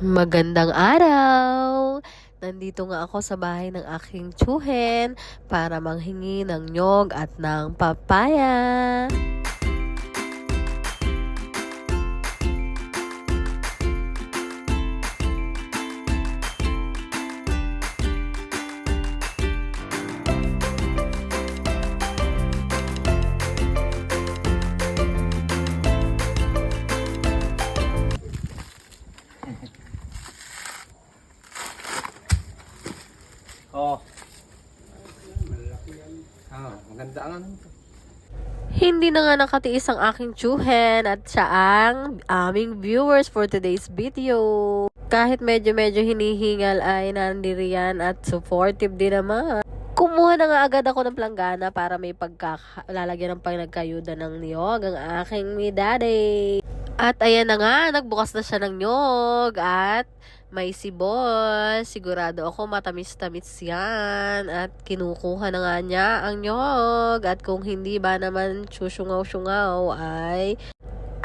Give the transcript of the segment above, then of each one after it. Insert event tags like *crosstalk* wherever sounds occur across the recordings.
Magandang araw! Nandito nga ako sa bahay ng aking tsuhen para manghingi ng nyog at ng papaya. Ang ano. Hindi na nga nakatiis ang aking tsuhen at siya ang aming viewers for today's video. Kahit medyo-medyo hinihingal ay nandiriyan at supportive din naman. Kumuha na nga agad ako ng planggana para may pagkalalagyan ng panagkayuda ng niyog ang aking mi daddy. At ayan na nga, nagbukas na siya ng niyog at may sibol. Sigurado ako matamis-tamis yan. At kinukuha na nga niya ang nyog. At kung hindi ba naman susungaw-sungaw ay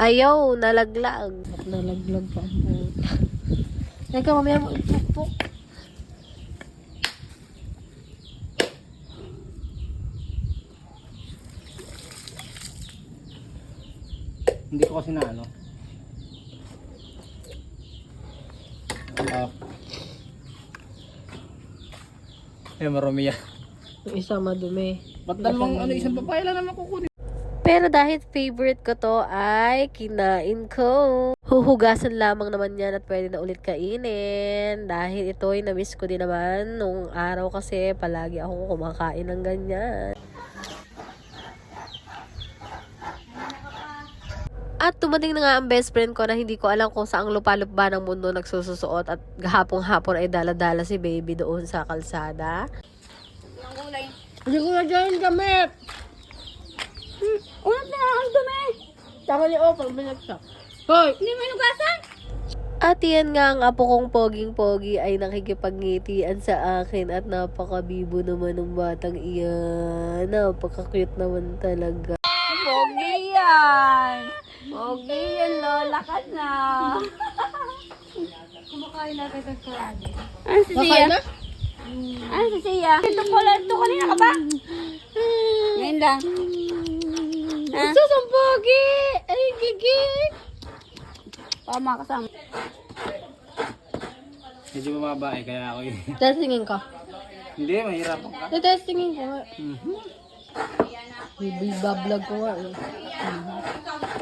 ayaw, nalaglag. At nalaglag pa ang puta. Teka, mamaya mo ipupok. Hindi ko kasi na ano. Eh, marami yan. Yung isa madumi. Ba't dalawang ano, isang papaya lang naman kukunin? Pero dahil favorite ko to ay kinain ko. Huhugasan lamang naman yan at pwede na ulit kainin. Dahil ito ay namiss ko din naman nung araw kasi palagi akong kumakain ng ganyan. At tumating na nga ang best friend ko na hindi ko alam kung saang lupalup ba ng mundo nagsususuot at hapong-hapon ay daladala si baby doon sa kalsada. Hindi ko na dyan gamit. Hmm, unat na ang dumi. Tama ni Opal, binagsak. Hoy! Hindi mo inugasan? At yan nga ang apo kong poging-pogi ay nakikipagngitian sa akin at napakabibo naman ng batang iyan. Napaka-cute naman talaga. Pogi yan. Pogi yan, lola ka na. Kumakain natin ng karade. Ano si Sia? Ano si Sia? Ito ko lang, ito kanina ka ba? Ngayon lang. Ha? Sus, ang pogi! Ay, gigig! Tama kasama. Medyo bumaba eh, kaya ako eh. *laughs* Testingin ka. Hindi, mahirapan ka. Testingin ko. Mhm. Bibablog ko nga eh. So,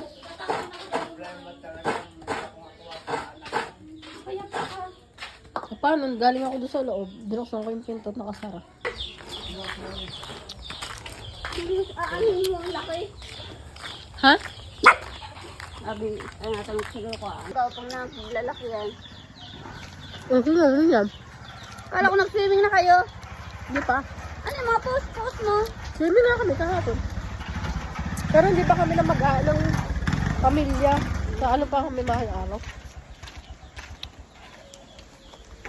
paano? Galing ako doon sa loob. Binuksan ko yung pinto at nakasara. Ano mo, ang laki. Ha? Sabi, ay natanong siguro ko ah. Ikaw pang na, lalaki yan. Okay nga, ano yan? Kala ko nag-swimming na kayo. Hindi pa. Ano yung mga post-post mo? Swimming na kami kahapon. Pero hindi pa kami na mag ng pamilya. Sa ano pa kami mahal araw. Sabi ko nakikita.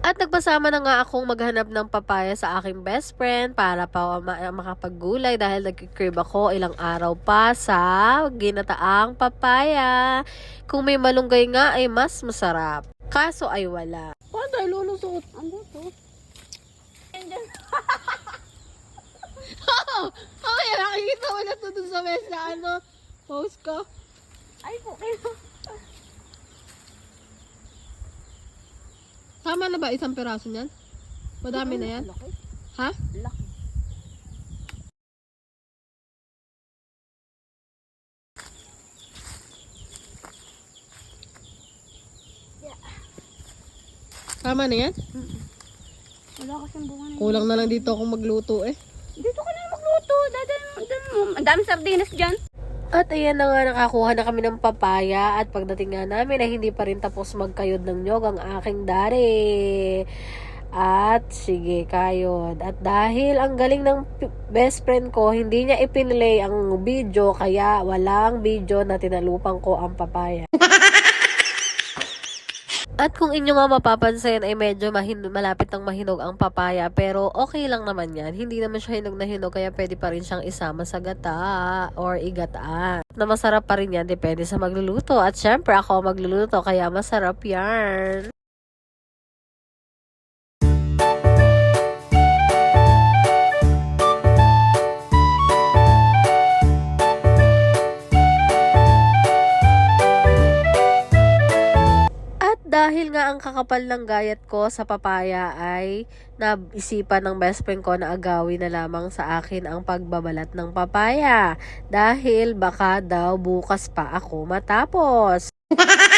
At nagpasama na nga akong maghanap ng papaya sa aking best friend para pa ma- makapaggulay dahil nagkikrib ako ilang araw pa sa ginataang papaya. Kung may malunggay nga ay mas masarap. Kaso ay wala. Paano tayo lulusot? Ano to? *laughs* Ay, nakikita mo na to sa mesa. Ano? Post ko. Ay po kayo. Tama na ba isang peraso niyan? Madami na yan? Ha? Laki. Tama na yan? Wala kasing bunga na. Kulang na lang dito akong magluto eh. Dito ka na magluto. Dadan mo. Ang dami sardinas dyan. At ayan na nga, nakakuha na kami ng papaya at pagdating nga namin ay hindi pa rin tapos magkayod ng nyog ang aking dari. At sige, kayod. At dahil ang galing ng best friend ko, hindi niya ipinlay ang video, kaya walang video na tinalupang ko ang papaya. At kung inyo nga mapapansin ay medyo mahin- malapit ng mahinog ang papaya pero okay lang naman yan. Hindi naman siya hinog na hinog kaya pwede pa rin siyang isama sa gata or igataan. Na masarap pa rin yan depende sa magluluto. At syempre ako magluluto kaya masarap yan. Kakapal ng gayat ko sa papaya ay naisipan ng best friend ko na agawin na lamang sa akin ang pagbabalat ng papaya. Dahil baka daw bukas pa ako matapos. *laughs*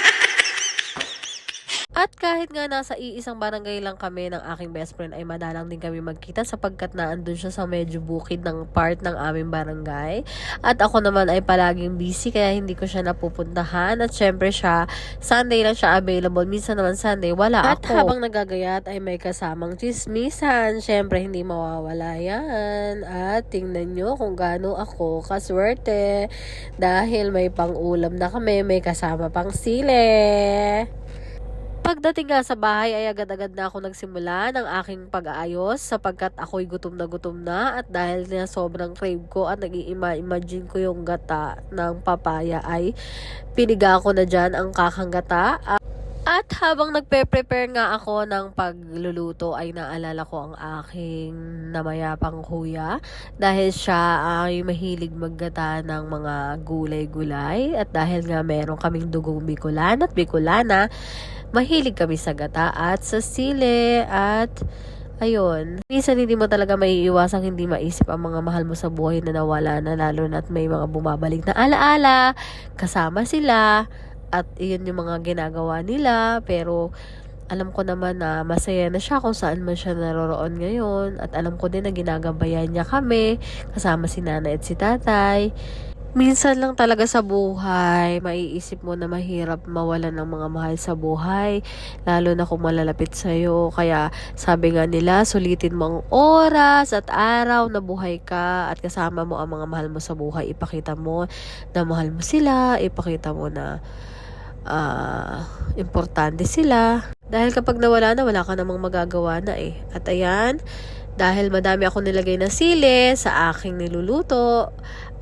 At kahit nga nasa iisang barangay lang kami ng aking best friend ay madalang din kami magkita sapagkat naandun siya sa medyo bukid ng part ng aming barangay. At ako naman ay palaging busy kaya hindi ko siya napupuntahan. At syempre siya, Sunday lang siya available. Minsan naman Sunday, wala At ako. At habang nagagayat ay may kasamang chismisan. Syempre hindi mawawala yan. At tingnan nyo kung gaano ako kaswerte. Dahil may pang-ulam na kami, may kasama pang sile. Pagdating nga sa bahay ay agad-agad na ako nagsimula ng aking pag-aayos sapagkat ako'y gutom na gutom na at dahil na sobrang crave ko at nag-i-imagine ko yung gata ng papaya ay piniga ko na dyan ang kakang gata. At habang nagpe-prepare nga ako ng pagluluto ay naalala ko ang aking namayapang kuya dahil siya ay mahilig maggata ng mga gulay-gulay at dahil nga meron kaming dugong Bicolan at Bicolana mahilig kami sa gata at sa sile at ayun. Minsan hindi mo talaga maiiwasang hindi maisip ang mga mahal mo sa buhay na nawala na lalo na at may mga bumabalik na alaala, kasama sila at iyon yung mga ginagawa nila pero alam ko naman na masaya na siya kung saan man siya naroroon ngayon at alam ko din na ginagabayan niya kami kasama si nanay at si tatay. Minsan lang talaga sa buhay, maiisip mo na mahirap mawalan ng mga mahal sa buhay, lalo na kung malalapit sa'yo. Kaya sabi nga nila, sulitin mo ang oras at araw na buhay ka at kasama mo ang mga mahal mo sa buhay. Ipakita mo na mahal mo sila, ipakita mo na ah, importante sila. Dahil kapag nawala na, wala ka namang magagawa na eh. At ayan, dahil madami ako nilagay na sili sa aking niluluto,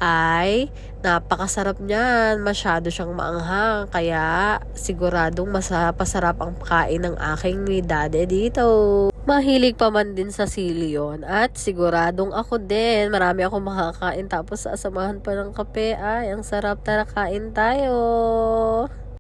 ay napakasarap niyan. Masyado siyang maanghang. Kaya siguradong masapasarap ang kain ng aking ni dade dito. Mahilig pa man din sa sili yun. At siguradong ako din. Marami akong makakain. Tapos sasamahan pa ng kape. Ay, ang sarap. Tara, kain tayo.